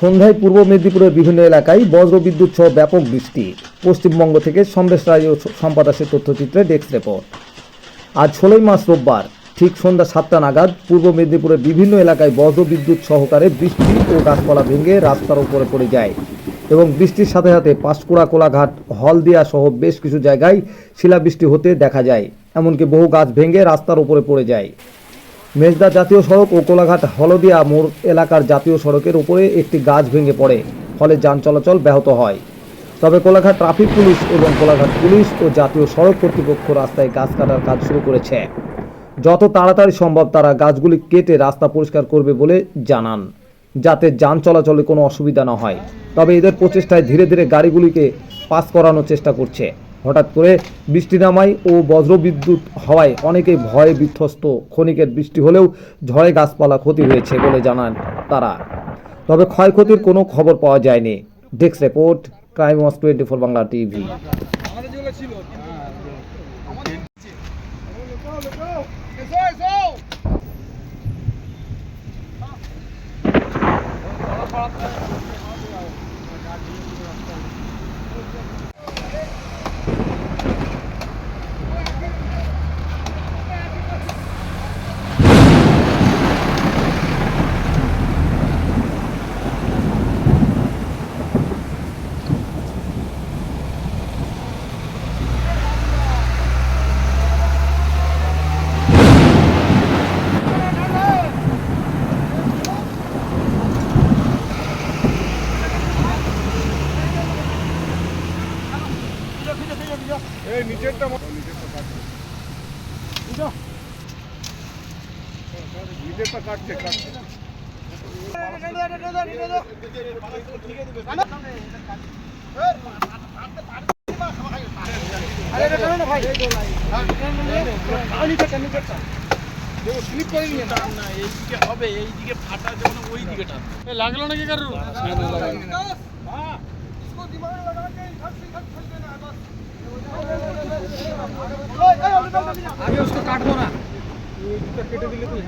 সন্ধ্যায় পূর্ব মেদিনীপুরের বিভিন্ন এলাকায় বজ্রবিদ্যুৎ সহ ব্যাপক বৃষ্টি। পশ্চিমবঙ্গ থেকে সন্দেশ রায় ও সম্পাদ দাসের তথ্যচিত্রে ডেস্ক রিপোর্ট। আজ ষোলোই মাস রোববার, ঠিক সন্ধ্যা সাতটা নাগাদ পূর্ব মেদিনীপুরের বিভিন্ন এলাকায় বজ্রবিদ্যুৎ সহকারে বৃষ্টি ও গাছপালা ভেঙে রাস্তার উপরে পড়ে যায় এবং বৃষ্টির সাথে সাথে পাঁশকুড়া, কোলাঘাট, হলদিয়া সহ বেশ কিছু জায়গায় শিলাবৃষ্টি হতে দেখা যায়। এমনকি বহু গাছ ভেঙে রাস্তার উপরে পড়ে যায়। মেজদা জাতীয় সড়ক ও কোলাঘাট হলদিয়া মোড় এলাকার জাতীয় সড়কের উপরে একটি গাছ ভেঙে পড়ে, ফলে যান চলাচল ব্যাহত হয়। তবে কোলাঘাট ট্রাফিক পুলিশ এবং কোলাঘাট পুলিশ ও জাতীয় সড়ক কর্তৃপক্ষ রাস্তায় গাছ কাটার কাজ শুরু করেছে। যত তাড়াতাড়ি সম্ভব তারা গাছগুলি কেটে রাস্তা পরিষ্কার করবে বলে জানান, যাতে যান চলাচলে কোনো অসুবিধা না হয়। তবে এদের প্রচেষ্টায় ধীরে ধীরে গাড়িগুলিকে পাস করানোর চেষ্টা করছে। হঠাৎ করে বৃষ্টি নামায় ও বজ্রবিদ্যুৎ হওয়ায় অনেকেই ভয়ে বিধ্বস্ত। ক্ষণিকের বৃষ্টি হলেও ঝড়ে গাছপালা ক্ষতি হয়েছে বলে জানান তারা। তবে ক্ষয়ক্ষতির কোনো খবর পাওয়া যায়নি। ডেস্ক রিপোর্ট ক্রাইম ওয়াস টোয়েন্টি ফোর বাংলা টিভি। আমাদের যেগুলো এই নিচেরটা নিচেরটা কাটছে কাটছে। আরে রে ওই দিকে টান লাগল নাকি কারোর হ্যাঁ, হ্যাঁ। আমি ওকে কাটবো না। কেটে দিলে তুই